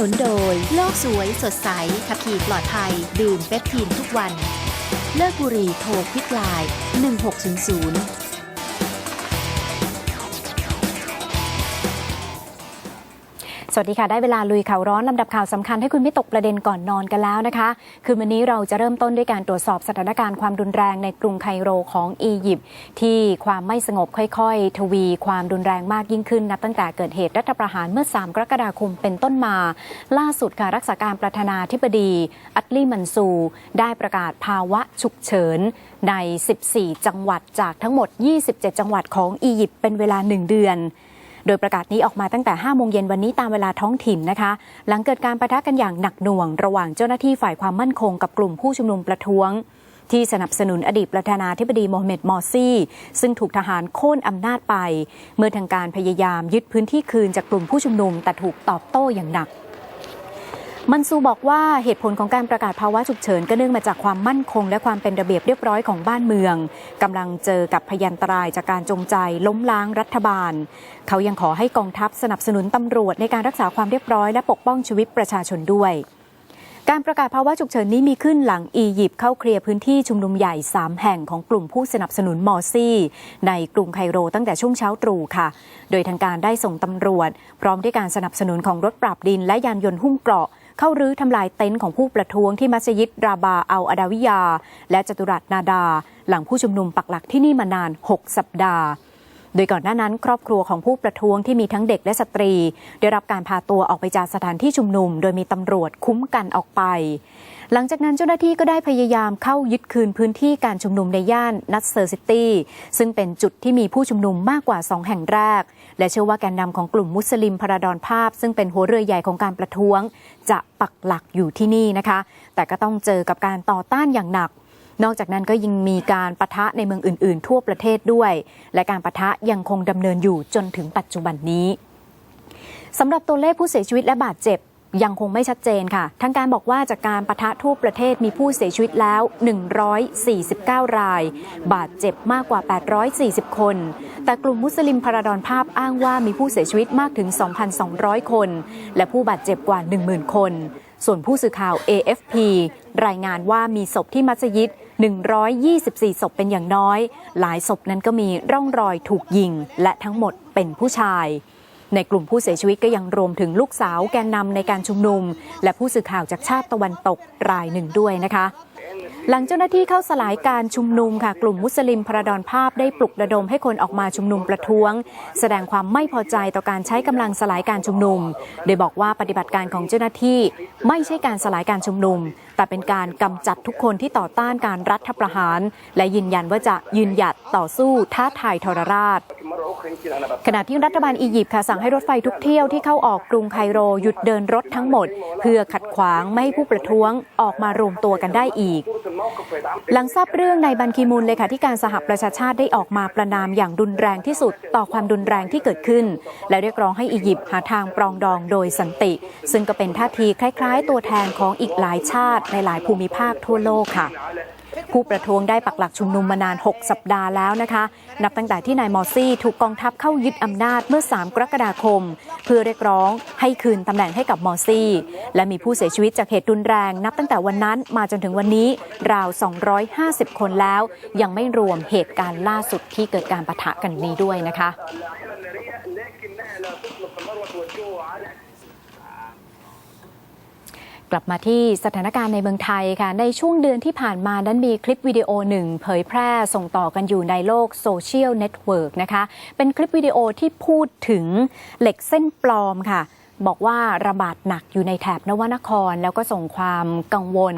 นุนโดย โลกสวยสดใส ขับขี่ปลอดภัย ดื่มเปปทีนทุกวัน เลิกบุหรี่โทรคลิกไลน์1600 วัสดีค่ะ ได้เวลาลุยข่าวร้อนลำดับข่าวสำคัญให้คุณไม่ตกประเด็นก่อนนอนกันแล้วนะคะ คือวันนี้เราจะเริ่มต้นด้วยการตรวจสอบสถานการณ์ความรุนแรงในกรุงไคโรของอียิปต์ที่ความไม่สงบค่อยๆ ทวีความรุนแรงมากยิ่งขึ้น นับตั้งแต่เกิดเหตุรัฐประหารเมื่อ 3 กรกฎาคมเป็นต้นมา ล่าสุดค่ะรักษาการประธานาธิบดี อัตลีมันซู ได้ประกาศภาวะฉุกเฉินใน 14 จังหวัดจากทั้งหมด 27 จังหวัดของอียิปต์เป็นเวลา 1 เดือน โดยประกาศนี้ออกมาตั้งแต่ 5 โมงเย็นวันนี้ตามเวลาท้องถิ่นนะคะ หลังเกิดการประทะกันอย่างหนักหน่วง ระหว่างเจ้าหน้าที่ฝ่ายความมั่นคงกับกลุ่มผู้ชุมนุมประท้วง ที่สนับสนุนอดีตประธานาธิบดีโมฮัมเหม็ดมอรซีซึ่งถูกทหารโค่นอำนาจไป เมื่อทางการพยายามยึดพื้นที่คืนจากกลุ่มผู้ชุมนุมแต่ถูกตอบโต้อย่างหนัก มันซูบอกว่าเหตุผลของการประกาศภาวะฉุกเฉินก็เนื่องมาจากความมั่นคง และความเป็นระเบียบเรียบร้อยของบ้านเมืองกำลังเจอกับพยันตรายจากการจงใจล้มล้างรัฐบาล เขายังขอให้กองทัพสนับสนุนตำรวจในการรักษาความเรียบร้อยและปกป้องชีวิตประชาชนด้วย การประกาศภาวะฉุกเฉินนี้มีขึ้นหลังอียิปต์เข้าเคลียร์พื้นที่ชุมนุมใหญ่ 3 แห่งของกลุ่มผู้สนับสนุนมอรซี่ในกรุงไคโรตั้งแต่ช่วงเช้าตรู่ค่ะ โดยทางการได้ส่งตำรวจ พร้อมด้วยการสนับสนุนของรถปราบดินและยานยนต์หุ้มเกราะ เข้ารื้อทำลายเต็นท์ของผู้ประท้วงที่มัสยิดราบาอัลอาดาวิยา และจตุรัสนาดา หลังผู้ชุมนุมปักหลักที่นี่มานาน 6 สัปดาห์ โดยก่อนหน้านั้น ครอบครัวของผู้ประท้วงที่มีทั้งเด็กและสตรี ได้รับการพาตัวออกไปจากสถานที่ชุมนุม โดยมีตำรวจคุ้มกันออกไป หลังจากนั้นเจ้าหน้าที่ก็ได้พยายามเข้ายึดคืนพื้นที่การชุมนุมในย่านนัสเซอร์ซิตี้ซึ่งเป็นจุดที่มีผู้ชุมนุมมากกว่า 2 แห่งแรก และเชื่อว่าแกนนำของกลุ่มมุสลิมพระดอนภาพ ซึ่งเป็นหัวเรือใหญ่ของการประท้วง จะปักหลักอยู่ที่นี่นะคะ แต่ก็ต้องเจอกับการต่อต้านอย่างหนัก นอกจากนั้นก็ยังมีการปะทะในเมืองอื่น ๆ ทั่วประเทศด้วย และการปะทะยังคงดำเนินอยู่จนถึงปัจจุบันนี้สำหรับตัวเลขผู้เสียชีวิตและบาดเจ็บยังคงไม่ชัดเจนค่ะ ทางการบอกว่าจากการปะทะทั่วประเทศมีผู้เสียชีวิตแล้ว 149 ราย บาดเจ็บมากกว่า 840 คน แต่กลุ่มมุสลิมพาราดอนภาพอ้างว่ามีผู้เสียชีวิตมากถึง 2,200 คน และผู้บาดเจ็บกว่า 10,000 คน ส่วนผู้สื่อข่าว AFP รายงานว่ามีศพที่มัสยิด 124 ศพเป็นอย่างน้อย หลายศพนั้นก็มีร่องรอยถูกยิง และทั้งหมดเป็นผู้ชายในกลุ่มผู้เสียชีวิตก็ยังรวมถึงลูกสาวแกนนำในการชุมนุม และผู้สื่อข่าวจากชาติตะวันตกรายหนึ่งด้วยนะคะ หลังเจ้าหน้าที่เข้าสลายการชุมนุมค่ะ กลุ่มมุสลิมพระดอนภาพได้ปลุกระดมให้คนออกมาชุมนุมประท้วง แสดงความไม่พอใจต่อการใช้กำลังสลายการชุมนุม โดยบอกว่าปฏิบัติการของเจ้าหน้าที่ไม่ใช่การสลายการชุมนุม แต่เป็นการกำจัดทุกคนที่ต่อต้านการรัฐประหาร และยืนยันว่าจะยืนหยัดต่อสู้ท้าทายทรราชขณะที่รัฐบาลอียิปต์ค่ะสั่งให้รถไฟทุกเที่ยวที่เข้าออกกรุงไคโรหยุดเดินรถทั้งหมด เพื่อขัดขวางไม่ให้ผู้ประท้วงออกมารวมตัวกันได้อีกหลังทราบเรื่องในายบันคีมูลเลขาธิการสหประชาชาติได้ออกมาประนามอย่างรุนแรงที่สุดต่อความรุนแรงที่เกิดขึ้น และเรียกร้องให้อียิปต์หาทางปรองดองโดยสันติ ซึ่งก็เป็นท่าทีคล้าย ๆ ตัวแทนของอีกหลายชาติในหลายภูมิภาคทั่วโลกค่ะ ผู้ประท้วงได้ปักหลักชุมนุมมานาน 6 สัปดาห์แล้วนะคะ นับตั้งแต่ที่นายมอร์ซี่ ถูกกองทัพเข้ายึดอำนาจเมื่อ 3 กรกฎาคม เพื่อเรียกร้องให้คืนตำแหน่งให้กับมอร์ซี่ และมีผู้เสียชีวิตจากเหตุรุนแรง นับตั้งแต่วันนั้นมาจนถึงวันนี้ราว 250 คนแล้ว ยังไม่รวมเหตุการณ์ล่าสุดที่เกิดการปะทะกันนี้ด้วยนะคะ กลับมาที่สถานการณ์ในเมืองไทยค่ะ ในช่วงเดือนที่ผ่านมานั้นมีคลิปวิดีโอหนึ่งเผยแพร่ส่งต่อกันอยู่ในโลกโซเชียลเน็ตเวิร์กนะคะ เป็นคลิปวิดีโอที่พูดถึงเหล็กเส้นปลอมค่ะ บอกว่าระบาดหนักอยู่ในแถบนวนคร แล้วก็ส่งความกังวล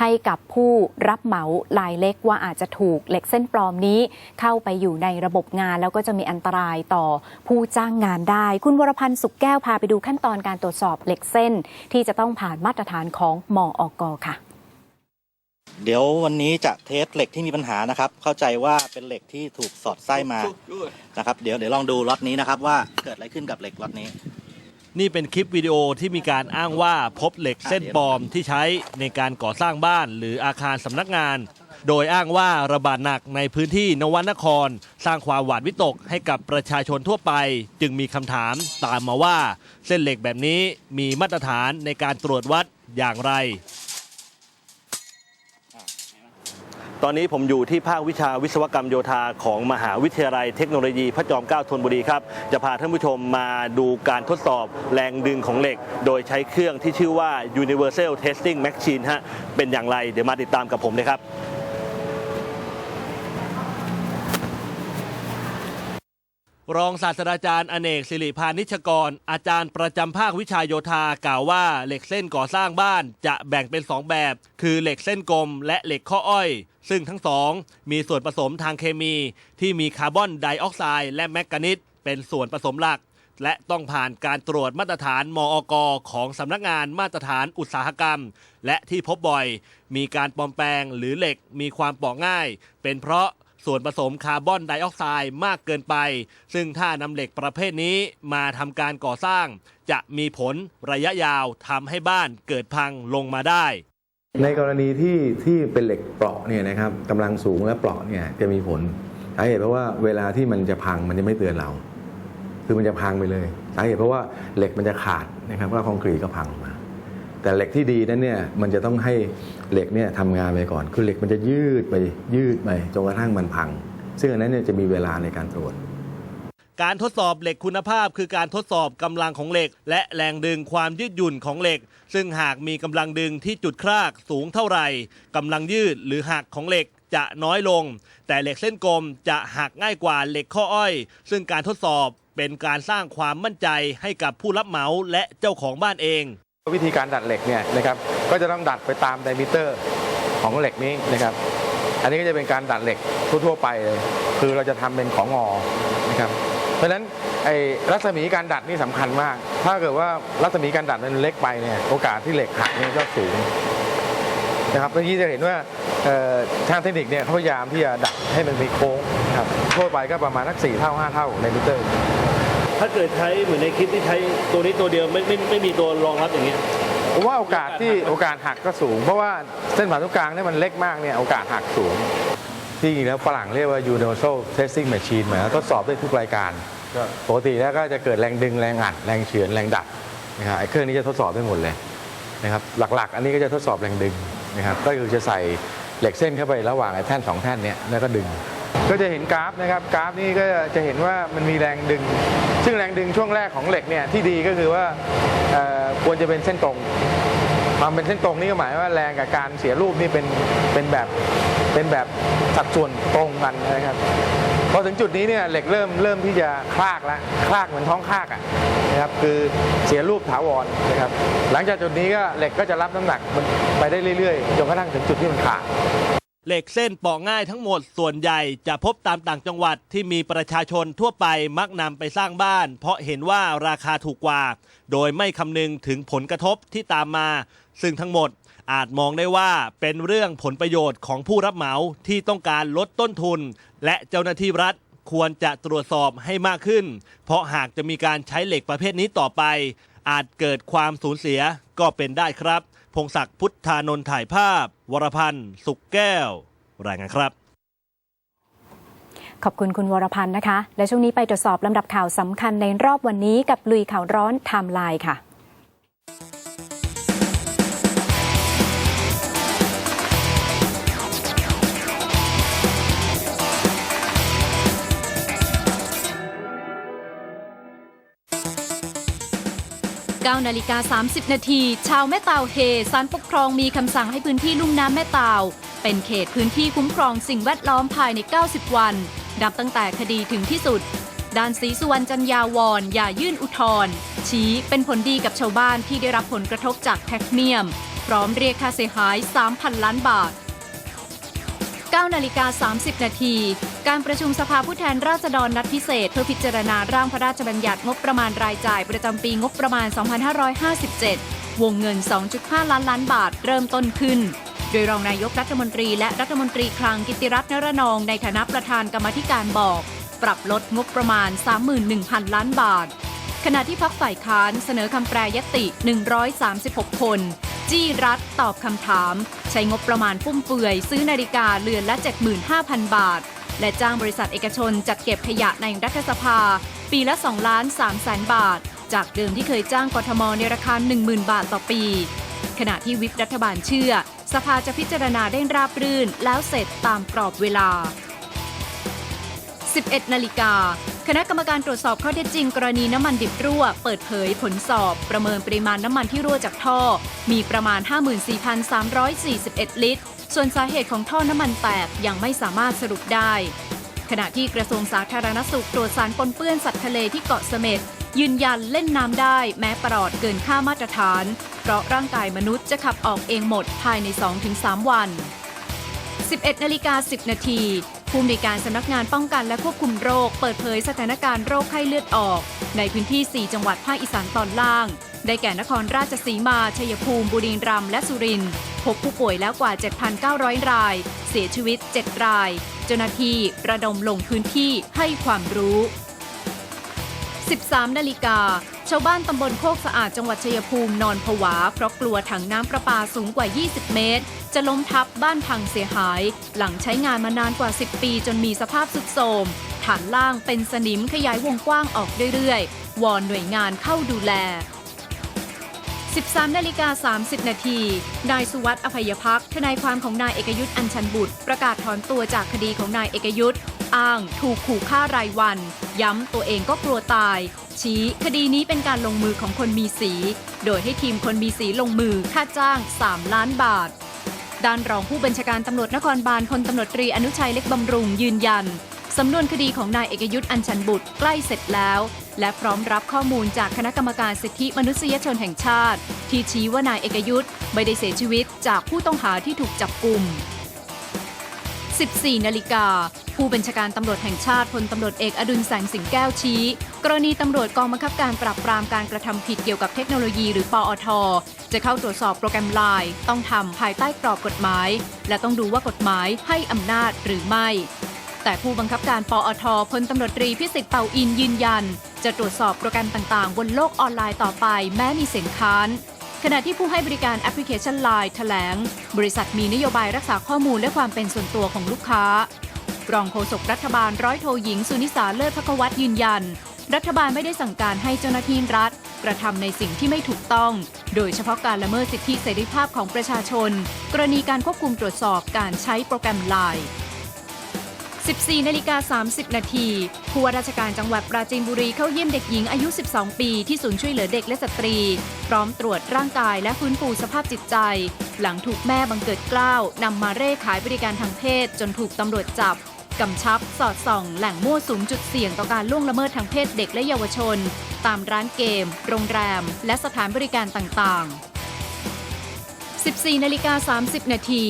ให้กับผู้รับเหมารายเล็กว่าอาจจะถูกเหล็กเส้นปลอมนี้ เข้าไปอยู่ในระบบงาน แล้วก็จะมีอันตรายต่อผู้จ้างงานได้ คุณวรพันธ์สุขแก้วพาไปดูขั้นตอนการตรวจสอบเหล็กเส้น ที่จะต้องผ่านมาตรฐานของมออกค่ะเดี๋ยววันนี้จะเทสเหล็กที่มีปัญหานะครับ เข้าใจว่าเป็นเหล็กที่ถูกสอดไส้มานะครับ เดี๋ยวเดี๋ยวลองดูล็อตนี้นะครับว่าเกิดอะไรขึ้นกับเหล็กล็อตนี้ นี่เป็นคลิปวิดีโอที่มีการอ้างว่าพบเหล็กเส้นปลอมที่ใช้ในการก่อสร้างบ้านหรืออาคารสำนักงาน โดยอ้างว่าระบาดหนักในพื้นที่นวนคร สร้างความหวาดวิตกให้กับประชาชนทั่วไป จึงมีคำถามตามมาว่า เส้นเหล็กแบบนี้มีมาตรฐานในการตรวจวัดอย่างไร ตอนนี้ผมอยู่ที่ภาควิชาวิศวกรรมโยธาของมหาวิทยาลัยเทคโนโลยีพระจอมเกล้าธนบุรีครับ จะพาท่านผู้ชมมาดูการทดสอบแรงดึงของเหล็ก โดยใช้เครื่องที่ชื่อว่า Universal Testing Machine ฮะเป็นอย่างไร เดี๋ยวมาติดตามกับผมเลยครับ รองศาสตราจารย์อเนกศิริพานิชกร อาจารย์ประจำภาควิชาโยธากล่าวว่าเหล็กเส้นก่อสร้างบ้านจะแบ่งเป็น 2 แบบ คือเหล็กเส้นกลมและเหล็กข้ออ้อย ซึ่งทั้งสองมีส่วนผสมทางเคมีที่มีคาร์บอนไดออกไซด์และแมกกานิสเป็นส่วนผสมหลัก และต้องผ่านการตรวจมาตรฐานมอกของสำนักงานมาตรฐานอุตสาหกรรม และที่พบบ่อย มีการปลอมแปลงหรือเหล็กมีความเปราะง่าย เป็นเพราะ ส่วนผสมคาร์บอนไดออกไซด์มากเกินไป ซึ่งถ้านำเหล็กประเภทนี้มาทำการก่อสร้าง จะมีผลระยะยาวทำให้บ้านเกิดพังลงมาได้ ในกรณีที่ที่เป็นเหล็กเปราะเนี่ยนะครับกำลังสูงและเปราะเนี่ยจะมีผลสาเหตุเพราะว่าเวลาที่มันจะพังมันจะไม่เตือนเรา คือมันจะพังไปเลยสาเหตุเพราะว่าเหล็กมันจะขาดนะครับเพราะคอนกรีตก็พังมา แต่เหล็กที่ดีนั้นเนี่ยมันจะต้องให้ เหล็กเนี่ยทำงานไปก่อน คือเหล็กมันจะยืดไปยืดไปจนกระทั่งมันพัง ซึ่งอันนั้นเนี่ยจะมีเวลาในการตรวจการทดสอบเหล็กคุณภาพคือการทดสอบกำลังของเหล็ก และแรงดึงความยืดหยุ่นของเหล็ก ซึ่งหากมีกำลังดึงที่จุดครากสูงเท่าไหร่กำลังยืดหรือหักของเหล็กจะน้อยลง แต่เหล็กเส้นกลมจะหักง่ายกว่าเหล็กข้ออ้อย ซึ่งการทดสอบเป็นการสร้างความมั่นใจให้กับผู้รับเหมาและเจ้าของบ้านเอง วิธีการดัดเหล็กเนี่ยนะครับก็จะต้องดัดไปตามไดมิเตอร์ของเหล็กนี้นะครับ อันนี้ก็จะเป็นการดัดเหล็กทั่วๆไปเลยคือเราจะทำเป็นของงอนะครับเพราะฉะนั้นไอ้รัศมีการดัดนี่สำคัญมาก ถ้าเกิดว่ารัศมีการดัดมันเล็กไปเนี่ยโอกาสที่เหล็กหักเนี่ยก็สูงนะครับเมื่อกี้จะเห็นว่าทางเทคนิคเนี่ยเขาพยายามที่จะดัดให้มันมีโค้งครับทั่วไปก็ประมาณสักสี่เท่าห้าเท่าในมิเตอร์ ถ้าเกิดใช้เหมือนในคลิปที่ใช้ตัวนี้ตัวเดียวไม่ไม่ไม่มีตัวรองรับอย่างเงี้ย ผมว่าโอกาสที่โอกาสหักก็สูง เพราะว่าเส้นผ่านศูนย์กลางเนี่ยมันเล็กมากเนี่ยโอกาสหักสูงที่จริงแล้วฝรั่งเรียกว่า universal testing machine หมายความทดสอบได้ทุกรายการปกติแล้วก็จะเกิดแรงดึงแรงอัดแรงเฉือนแรงดัดนะครับไอ้เครื่องนี้จะทดสอบได้หมดเลยนะครับหลักๆ อันนี้ก็จะทดสอบแรงดึงนะครับก็คือจะใส่เหล็กเส้นเข้าไประหว่างไอ้แท่นสองแท่นเนี้ยแล้วก็ดึง ก็จะเห็นกราฟนะครับกราฟนี้ก็จะเห็นว่ามันมีแรงดึง ซึ่งแรงดึงช่วงแรกของเหล็กเนี่ยที่ดีก็คือว่าควรจะเป็นเส้นตรงความเป็นเส้นตรงนี่ก็หมายว่าแรงกับการเสียรูปนี่เป็นเป็นแบบเป็นแบบสัดส่วนตรงกันนะครับพอถึงจุดนี้เนี่ยเหล็กเริ่มเริ่มที่จะคลากแล้วคลากเหมือนท้องคลากอะนะครับคือเสียรูปถาวรนะครับหลังจากจุดนี้ก็เหล็กก็จะรับน้ำหนักมันไปได้เรื่อยๆจนกระทั่งถึงจุดที่มันขาด เหล็กเส้นเปาะง่ายทั้งหมดส่วนใหญ่จะพบตามต่างจังหวัดที่มีประชาชนทั่วไปมักนำไปสร้างบ้าน เพราะเห็นว่าราคาถูกกว่า โดยไม่คำนึงถึงผลกระทบที่ตามมา ซึ่งทั้งหมดอาจมองได้ว่าเป็นเรื่องผลประโยชน์ของผู้รับเหมาที่ต้องการลดต้นทุน และเจ้าหน้าที่รัฐควรจะตรวจสอบให้มากขึ้น เพราะหากจะมีการใช้เหล็กประเภทนี้ต่อไป อาจเกิดความสูญเสียก็เป็นได้ครับ พงศักดิ์พุทธานนท์ถ่ายภาพ วรพันธ์สุขแก้ว รายงานครับ ขอบคุณคุณวรพันธ์นะคะ และช่วงนี้ไปตรวจสอบลำดับข่าวสำคัญในรอบวันนี้กับลุยข่าวร้อนไทม์ไลน์ค่ะ 9นาฬิกา30 นาที ชาวแม่ตาวเฮสารปกครองมีคำสั่งให้พื้นที่ลุ่มน้ำแม่ตาวเป็นเขตพื้นที่คุ้มครองสิ่งแวดล้อมภายใน 90 วันนับตั้งแต่คดีถึงที่สุด ด้านศรีสุวรรณจันยาวรอย่ายื่นอุทธรณ์ชี้เป็นผลดีกับชาวบ้านที่ได้รับผลกระทบจากแท็กเมียม พร้อมเรียกค่าเสียหาย 3,000 ล้านบาท 9นาฬิกา30 นาที การประชุมสภาผู้แทนราษฎรนัดพิเศษ เพื่อพิจารณาร่างพระราชบัญญัติงบประมาณรายจ่ายประจำปีงบประมาณ 2557 วงเงิน 2.5 ล้านล้านบาทเริ่มต้นขึ้น โดยรองนายกรัฐมนตรีและรัฐมนตรีคลังกิติรัตน์นรนองในฐานะประธานกรรมธิการบอก ปรับลดงบประมาณ 31,000 ล้านบาทขณะที่พักฝ่ายค้านเสนอคำแปรยติ 136 คน จี้รัฐตอบคำถาม ใช้งบประมาณฟุ่มเฟือย ซื้อนาฬิกาเรือนละ 75,000 บาท และจ้างบริษัทเอกชนจัดเก็บขยะในรัฐสภา ปีละ2ล้าน3แสนบาท จากเดิมที่เคยจ้างกทมในราคา 10,000 บาทต่อปี ขณะที่วิปรัฐบาลเชื่อ สภาจะพิจารณาได้ราบรื่นแล้วเสร็จตามกรอบเวลา 11 นาฬิกา คณะกรรมการตรวจสอบข้อเท็จจริง กรณีน้ำมันดิบรั่ว เปิดเผยผลสอบ ประเมินปริมาณน้ำมันที่รั่วจากท่อ มีประมาณ 54,341 ลิตร ส่วนสาเหตุของท่อน้ำมันแตกยังไม่สามารถสรุปได้ ขณะที่กระทรวงสาธารณสุขตรวจสารปนเปื้อนสัตว์ทะเลที่เกาะเสม็ดยืนยันเล่นน้ำได้แม้ปลอดเกินค่ามาตรฐาน เพราะร่างกายมนุษย์จะขับออกเองหมดภายใน 2-3 วัน 11นาฬิกา10 นาที ผู้อำนวยการสำนักงานป้องกันและควบคุมโรค เปิดเผยสถานการณ์โรคไข้เลือดออก ในพื้นที่ 4 จังหวัดภาคอีสานตอนล่าง ได้แก่นครราชสีมา ชัยภูมิ บุรีรัมย์และสุรินทร์พบผู้ป่วยแล้วกว่า 7,900 ราย เสียชีวิต 7 ราย เจ้าหน้าที่ระดมลงพื้นที่ให้ความรู้ 13 นาฬิกาชาวบ้านตำบลโคกสะอาดจังหวัดชัยภูมินอนผวา เพราะกลัวถังน้ำประปาสูงกว่า 20 เมตร จะล้มทับบ้านพังเสียหาย หลังใช้งานมานานกว่า 10 ปีจนมีสภาพสุดโทรมฐานล่างเป็นสนิมขยายวงกว้างออกเรื่อยๆ วอนหน่วยงานเข้าดูแล 13นาฬิกา30 นาที นายสุวัสด์อภัยพักทนายความของนายเอกยุทธ์อัญชันบุตร ประกาศถอนตัวจากคดีของนายเอกยุทธ์อ้างถูกขู่ฆ่ารายวัน ย้ำตัวเองก็กลัวตาย ชี้คดีนี้เป็นการลงมือของคนมีสี โดยให้ทีมคนมีสีลงมือค่าจ้าง 3 ล้านบาท ด้านรองผู้บัญชาการตำรวจนครบาลพลตำรวจตรีอนุชัยเล็กบำรุงยืนยันสำนวนคดีของนายเอกยุทธ์อัญชันบุตรใกล้เสร็จแล้ว และพร้อมรับข้อมูลจากคณะกรรมการสิทธิมนุษยชนแห่งชาติ ที่ชี้ว่านายเอกยุทธ์ไม่ได้เสียชีวิตจากผู้ต้องหาที่ถูกจับกลุ่ม 14 นาฬิกา ผู้บัญชาการตำรวจแห่งชาติพลตำรวจเอกอดุลแสงสิงแก้วชี้ กรณีตำรวจกองบังคับการปราบปรามการกระทำผิดเกี่ยวกับเทคโนโลยีหรือปอท จะเข้าตรวจสอบโปรแกรมไลน์ต้องทำภายใต้กรอบกฎหมาย และต้องดูว่ากฎหมายให้อำนาจหรือไม่ แต่ผู้บังคับการปอทพลตำรวจตรีพิสิทธิ์เป่าอินยืนยัน จะตรวจสอบโปรแกรมต่างๆ บนโลกออนไลน์ต่อไปแม้มีเสียงค้านขณะที่ผู้ให้บริการแอปพลิเคชัน Line แถลง บริษัทมีนโยบายรักษาข้อมูลและความเป็นส่วนตัวของลูกค้า รองโฆษกรัฐบาลร้อยโทหญิง สุนิสาเลิศพักวัตยืนยัน รัฐบาลไม่ได้สั่งการให้เจ้าหน้าที่รัฐ กระทำในสิ่งที่ไม่ถูกต้อง โดยเฉพาะการละเมิดสิทธิเสรีภาพของประชาชน กรณีการควบคุมตรวจสอบการใช้โปรแกรม Line 14นาฬิกา30 นาทีผู้ว่าราชการจังหวัดปราจีนบุรีเข้าเยี่ยมเด็กหญิงอายุ 12 ปี ที่ศูนย์ช่วยเหลือเด็กและสตรี พร้อมตรวจร่างกายและฟื้นฟูสภาพจิตใจ หลังถูกแม่บังเกิดกล้าวนำมาเร่ขายบริการทางเพศ จนถูกตำรวจจับ กำชับสอดส่อง แหล่งมั่วสุมจุดเสี่ยงต่อการล่วงละเมิดทางเพศเด็กและเยาวชน ตามร้านเกม โรงแรม และสถานบริการต่างๆ14นาฬิกา30 นาที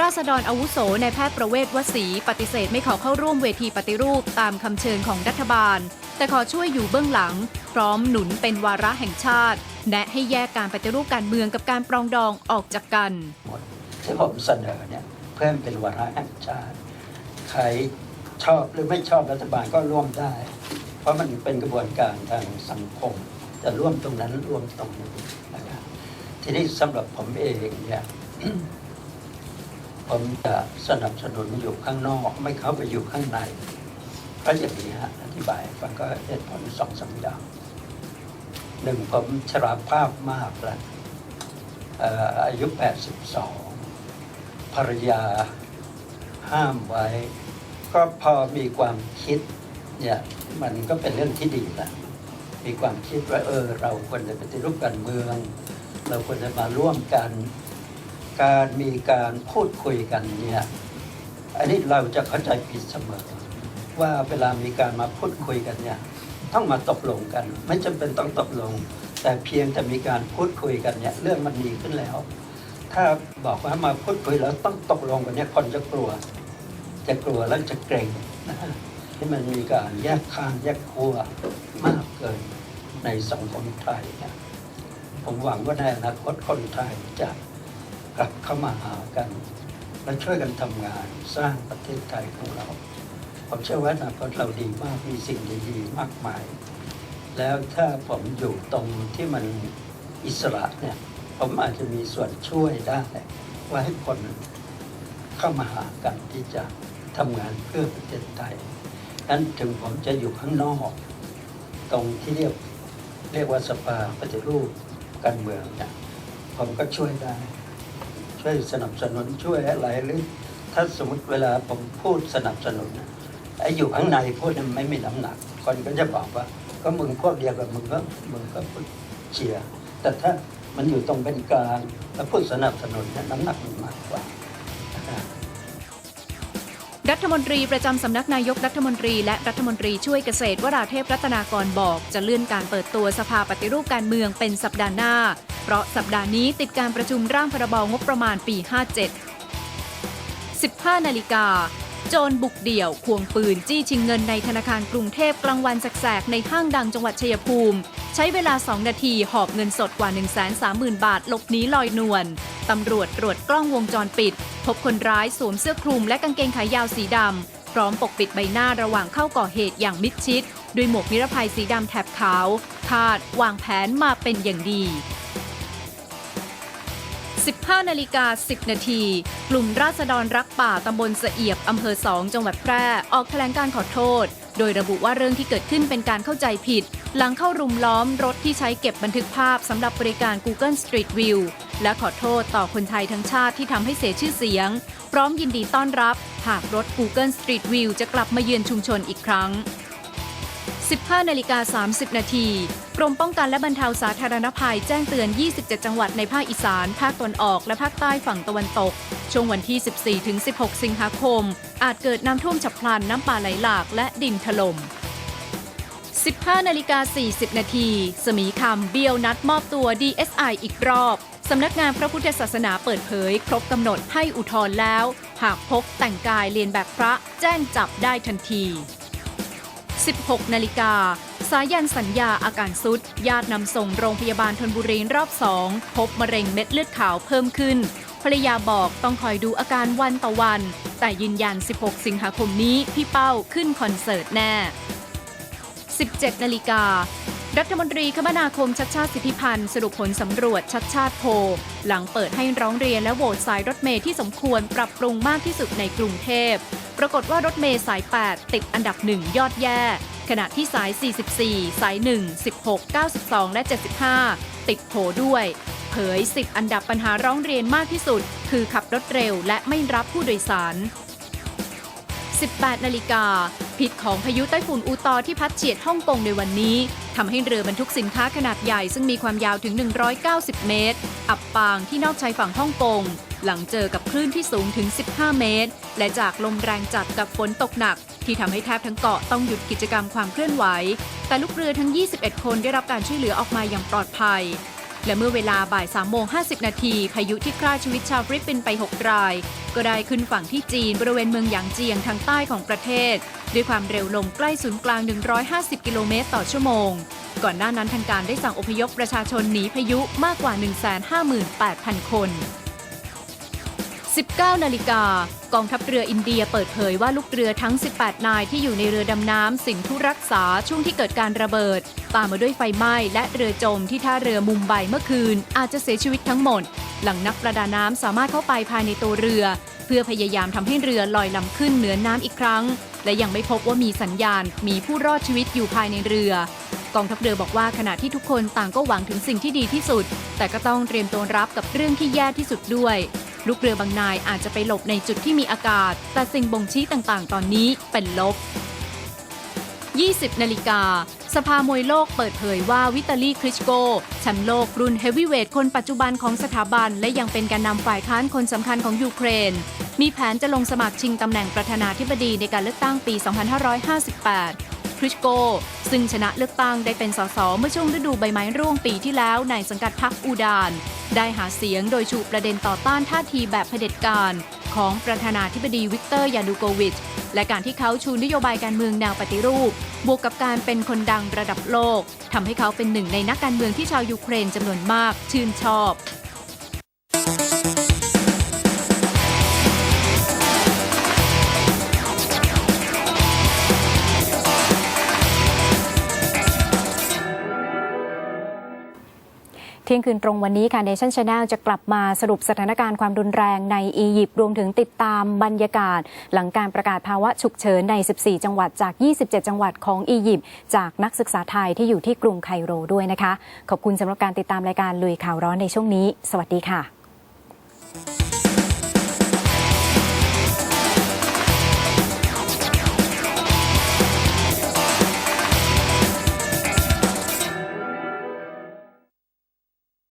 ราษฎรอาวุโสในายแพทย์ประเวศวสีปฏิเสธไม่ขอเข้าร่วมเวทีปฏิรูปตามคำเชิญของรัฐบาล แต่ขอช่วยอยู่เบื้องหลัง พร้อมหนุนเป็นวาระแห่งชาติ แนะให้แยกการปฏิรูปการเมืองกับการปรองดองออกจากกันที่ผมเสนอเนี่ยเพื่อให้เป็นวาระแห่งชาติ ใครชอบหรือไม่ชอบรัฐบาลก็ร่วมได้ เพราะมันเป็นกระบวนการทางสังคม จะร่วมตรงนั้นร่วมตรงนี้นะครับทีนี้สำหรับผมเองเนี่ยผมจะสนับสนุนอยู่ข้างนอก ไม่เข้าไปอยู่ข้างในเพราะอย่างนี้ฮะอธิบายฟังก็เหตุผลสองสามอย่างหนึ่งผมชราภาพมากแล้วอออายุ 82 ภรรยา ห้ามไว้ ก็พอมีความคิดเนี่ยมันก็เป็นเรื่องที่ดีนะมีความคิดว่าเออ เราควรจะปฏิรูปการเมือง เราควรจะมาร่วมกัน การมีการพูดคุยกันเนี่ยอันนี้เราจะเข้าใจผิดเสมอ ว่าเวลามีการมาพูดคุยกันเนี่ยต้องมาตกลงกัน ไม่จำเป็นต้องตกลง แต่เพียงแต่มีการพูดคุยกันเนี่ยเรื่องมันดีขึ้นแล้ว ถ้าบอกว่ามาพูดคุยแล้วต้องตกลงกันเนี่ยคนจะกลัว จะกลัวแล้วจะเกรงนะที่มันมีการแยกข้างแยกขั้วมากเกินในสังคมไทยเนี่ยผมหวังว่าในอนาคตคนไทยจะกลับเข้ามาหากัน และช่วยกันทำงานสร้างประเทศไทยของเราผมเชื่อว่าอนาคตเราดีมากมีสิ่งดีๆมากมาย แล้วถ้าผมอยู่ตรงที่มันอิสระเนี่ย ผมอาจจะมีส่วนช่วยได้ว่าให้คนเข้ามาหากันที่จะทำงานเพื่อประเทศไทยนั้นถึงผมจะอยู่ข้างนอก ตรงที่เรียกเรียกว่าสภาปฏิรูปการเมืองเนี่ยผมก็ช่วยได้ ช่วยสนับสนุนช่วยอะไรหรือถ้าสมมติเวลาผมพูดสนับสนุนไอ้อยู่ข้างในพูดนั้นไม่มีน้ำหนัก คนก็จะบอกว่า ก็มึงพวกเดียวกับมึงก็มึงก็เชียร์แต่ถ้า มันอยู่ตรงเป็นกลางแล้วพูดสนับสนุนเนี่ยน้ำหนักมันมากกว่า รัฐมนตรีประจำสำนักนายกรัฐมนตรีและรัฐมนตรีช่วยเกษตรวราเทพรัตนากรบอก จะเลื่อนการเปิดตัวสภาปฏิรูปการเมืองเป็นสัปดาห์หน้า เพราะสัปดาห์นี้ติดการประชุมร่างพรบงบประมาณปี 57 15 นาฬิกา จรบุกเดี่ยว ควงปืนจี้ชิงเงินในธนาคารกรุงเทพกลางวันแสกๆในห้างดังจังหวัดชัยภูมิ ใช้เวลา 2 นาทีหอบเงินสดกว่า 130,000 บาทหลบหนีลอยนวลตำรวจตรวจกล้องวงจรปิด พบคนร้ายสวมเสื้อคลุมและกางเกงขายาวสีดำพร้อมปกปิดใบหน้าระหว่างเข้าก่อเหตุอย่างมิดชิด ด้วยหมวกนิรภัยสีดำแถบขาวคาดวางแผนมาเป็นอย่างดี 15 นาฬิกา 10 นาที กลุ่มราษฎรรักป่าตำบลสเอียบอำเภอ2จังหวัดแพร่ ออกแถลงการขอโทษ โดยระบุว่าเรื่องที่เกิดขึ้นเป็นการเข้าใจผิด หลังเข้ารุมล้อมรถที่ใช้เก็บบันทึกภาพสำหรับบริการ Google Street View และขอโทษต่อคนไทยทั้งชาติที่ทำให้เสียชื่อเสียง พร้อมยินดีต้อนรับ หากรถ Google Street View จะกลับมาเยือนชุมชนอีกครั้ง 15 นาฬิกา 30 นาที รมป้องกันและบรรเทาสาธารณภัยแจ้งเตือน 27 จังหวัดในภาคอีสาน ภาคตะวันออก และภาคใต้ฝั่งตะวันตก ช่วงวันที่ 14-16 สิงหาคม อาจเกิดน้ำท่วมฉับพลัน น้ำป่าไหลหลาก และดินถล่ม 15 นาฬิกา 40 นาที สมีคำเบี้ยวนัดมอบตัว DSI อีกรอบ สำนักงานพระพุทธศาสนาเปิดเผย ครบกำหนดให้อุทธรณ์แล้ว หากพบแต่งกายเรียนแบบพระแจ้งจับได้ทันที 16 นาฬิกา สายันสัญญาอาการสุด ญาตินำส่งโรงพยาบาลธนบุรีรอบสองพบมะเร็งเม็ดเลือดขาวเพิ่มขึ้น ภรรยาบอกต้องคอยดูอาการวันต่อวัน แต่ยืนยัน 16 สิงหาคมนี้พี่เป้าขึ้นคอนเสิร์ตแน่ 17 นาฬิการัฐมนตรีคมนาคมชัดชาติสิทธิพันธ์สรุปผลสำรวจชัดชาติโพ หลังเปิดให้ร้องเรียนและโหวตสายรถเมล์ที่สมควรปรับปรุงมากที่สุดในกรุงเทพ ปรากฏว่ารถเมล์สาย 8 ติดอันดับ1ยอดแย่ ขณะที่สาย 44 สาย 1 16 92 และ 75 ติดโผด้วย เผย 10 อันดับปัญหาร้องเรียนมากที่สุด คือขับรถเร็วและไม่รับผู้โดยสาร 18 นาฬิกาพิษของพายุไต้ฝุ่นอูตอที่พัดเฉียดฮ่องกงในวันนี้ทำให้เรือบรรทุกสินค้าขนาดใหญ่ซึ่งมีความยาวถึง 190 เมตร อับปางที่นอกชายฝั่งฮ่องกง หลังเจอกับคลื่นที่สูงถึง 15 เมตร และจากลมแรงจัดกับฝนตกหนัก ที่ทำให้แทบทั้งเกาะต้องหยุดกิจกรรมความเคลื่อนไหว แต่ลูกเรือทั้ง 21 คนได้รับการช่วยเหลือออกมาอย่างปลอดภัย และเมื่อเวลาบ่าย3โมง50 นาทีพายุที่ฆ่าชีวิตชาวฟิลิปปินส์ไป 6 ราย ก็ได้ขึ้นฝั่งที่จีนบริเวณเมืองหยางเจียงทางใต้ของประเทศ ด้วยความเร็วลมใกล้ศูนย์กลาง 150 กิโลเมตรต่อชั่วโมง ก่อนหน้านั้นทางการได้สั่งอพยพประชาชนหนีพายุมากกว่า 158,000 คน 19 นาฬิกากองทัพเรืออินเดียเปิดเผยว่าลูกเรือทั้ง 18 นายที่อยู่ในเรือดำน้ำสิงทุรักษาช่วงที่เกิดการระเบิด ตามมาด้วยไฟไหม้และเรือจมที่ท่าเรือมุมไบเมื่อคืน อาจจะเสียชีวิตทั้งหมด หลังนักประดาน้ำสามารถเข้าไปภายในตัวเรือ เพื่อพยายามทำให้เรือลอยลำขึ้นเหนือน้ำอีกครั้ง และยังไม่พบว่ามีสัญญาณ มีผู้รอดชีวิตอยู่ภายในเรือกองทัพเรือบอกว่าขณะที่ทุกคนต่างก็หวังถึงสิ่งที่ดีที่สุด แต่ก็ต้องเตรียมตัวรับกับเรื่องที่แย่ที่สุดด้วย ลูกเรือบางนายอาจจะไปหลบในจุดที่มีอากาศ แต่สิ่งบ่งชี้ต่างๆ ตอนนี้เป็นลบ 20 นาฬิกา สภามวยโลกเปิดเผยว่าวิตาลีคริชโกแชมป์โลกรุ่นเฮฟวีเวทคนปัจจุบันของสถาบัน และยังเป็นการนำฝ่ายค้านคนสำคัญของยูเครน มีแผนจะลงสมัครชิงตำแหน่งประธานาธิบดีในการเลือกตั้งปี 2558 ริชโก ซึ่งชนะเลือกตั้งได้เป็นสสเมื่อช่วงฤดูใบไม้ร่วงปีที่แล้วในสังกัดพรรคอูดาน ได้หาเสียงโดยชูประเด็นต่อต้านท่าทีแบบเผด็จการ ของประธานาธิบดีวิกเตอร์ยานูโกวิชและการที่เขาชูนโยบายการเมืองแนวปฏิรูป บวกกับการเป็นคนดังระดับโลกทำให้เขาเป็นหนึ่งในนักการเมืองที่ชาวยูเครนจำนวนมากชื่นชอบ ที่ยงคืนตรงวันนี้ค่ะ Nation Channel จะกลับมาสรุปสถานการณ์ความรุนแรงในอียิปต์รวมถึงติดตามบรรยากาศ หลังการประกาศภาวะฉุกเฉินใน 14 จังหวัดจาก 27 จังหวัดของอียิปต์จากนักศึกษาไทยที่อยู่ที่กรุงไคโรด้วยนะคะ ขอบคุณสำหรับการติดตามรายการลุยข่าวร้อนในช่วงนี้ สวัสดีค่ะ